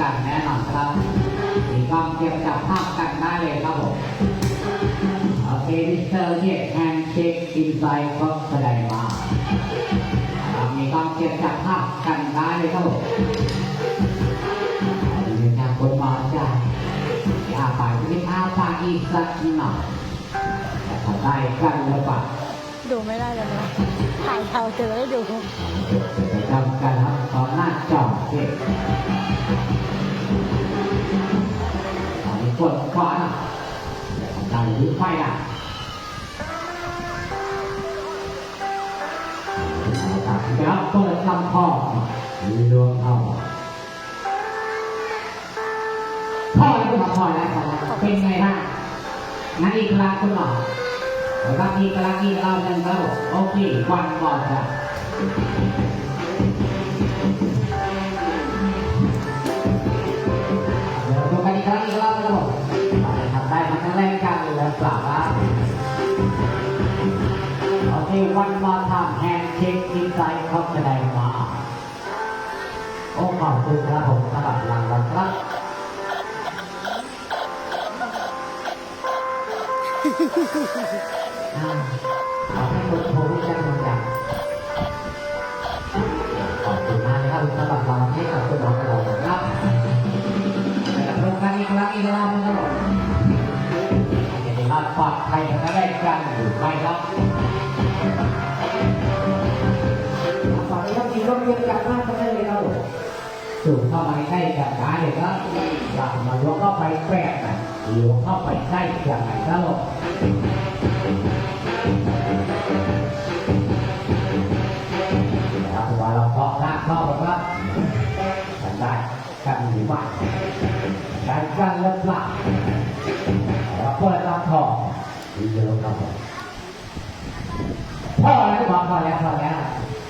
กันแน่นอนครับมีกล้องเก็บจับภาพกันได้เลยครับผมโอเคมิสเตอร์เนี่แฮนด์เช็คอินไซด์ก็แสดงมามีกล้องเก็บจับภาพกันได้เลยครับผมมีทางคนมาจ้าอาไปที่อาปาอีกสักหน่อยจะทำได้กันหรือเปล่าดูไม่ได้เลยนะ ถ่ายเราเจอได้ดูจะทำกันครับตอนหน้าจอเด็กตอนนี้กดขวานได้หรือไม่ล่ะครับเปิดลำคอมีดวงเข้าพ่อจะมาพ่อแล้วครับเป็นไงบ้างงั้นอีกครั้งคุณหมอ ล้วก็อีกครั้งอีกเราหนึ่งแล้วโอเควันก่อนจ้ะเดี๋ยวดูกันอีกครั้งนะครับผมทำได้มาครั้งแรกกันแล้วกลับว่าโอเควันมาทำแฮนด์เช็คอินไซด์เขาแสดงมาโอ้ขอบคุณครับผมสำหรับรางวัลครับอ่า ขอให้คนโทรที่แจ้งมาอย่างขอบคุณมากนะครับสำหรับรางวัลให้กับคุณน้องเราครับแต่โครงการอีกครั้งอีกรอบนะครับผมจะได้รับปลอดภัยและได้กันหรือไม่ครับตอนนี้ต้องมีรถยนต์กลับบ้านกันได้เลยครับผมสูงเข้าไปใกล้กับขาเลยครับหลังมาล้วงเข้าไปแปะกันล้วงเข้าไปใกล้อย่างไรครับ หรือไม่การกันและปลักแล้วเปิดลำคอดีเยอะครับพอแล้วพอพอแล้วพอแล้ว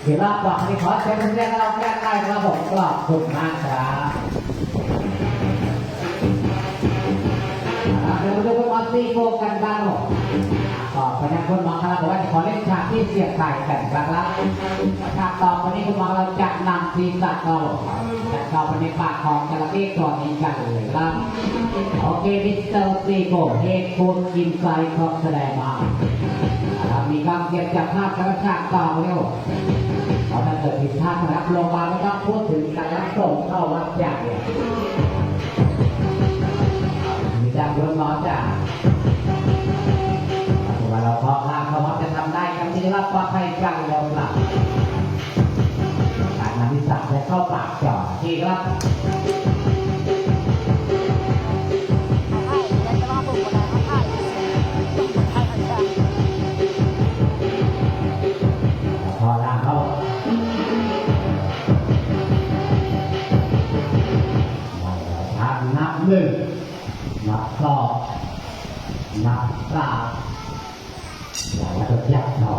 เดี๋ยวรอบบอกให้ขอเชิญเพื่อนเราแก้ได้ครับผมขอบคุณมากครับเดี๋ยวมาดูคุณมอสซี่โฟกันบ้างผมต่อ ไปนะคุณหมอครับบอกว่าจะขอเล่นฉากที่เสียบไข่กันครับฉากต่อไปนี้คุณหมอเราจะนำทีมสัตว์เราจะเข้าไปในปากของจระเข้ตัวนี้กันเลยครับโอเคมิสเตอร์ซีโกเฮดคูณกินไซครอบแสดงมาครับมีการเก็บจากภาพกระชากต่อเร็วเพราะถ้าเกิดผิดพลาดนะครับลงมาไม่ต้องพูดถึงการรับส่งเข้าวัดใหญ่มีการยนต์ล้อจา ปลอดภัยกันแล้วล่ะการนำพิสักและเข้าปากจ่อที่ครับถ่ายแล้วจะมาปลุกอะไรเขาถ่ายถ่ายถ่ายพอลงเขาทักนับหนึ่งนับสองนับสามแล้วก็ยักษ์เขา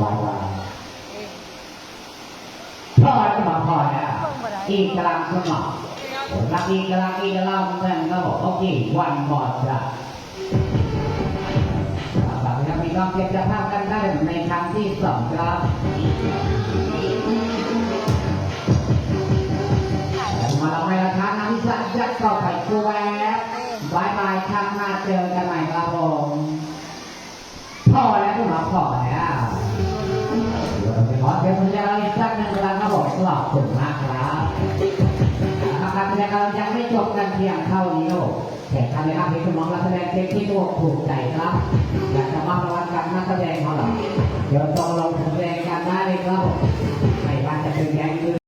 วายวายพอจะมาพอแล้วอีกลังสมองรักอีกลังอีกลังเพื่อนก็บอกโอเควันหมดจ้ะฝากนะครับมีความเพียรจะภาพกันได้ในครั้งที่สองครับมาเราไม่ละช้าน้ำสัตว์ยัดเข้าไปคูแวบบายบายครั้งหน้าเจอกันใหม่ครับผมพอแล้วคุณหมอพอแล้ว อเสียงสัญญาณอีกสักหนึ่งครั้งครับผมขอบคุณมากครับการแสดงเรายังไม่จบกันเพียงเท่านี้ครับผมแต่การในภาพนี้คุณหมองรักแสดงเต็มที่ตัวถูกใจครับอยากจะมาประวัติการนักแสดงเขาเหรอเดี๋ยวต้องลงแสดงกันได้เลยครับ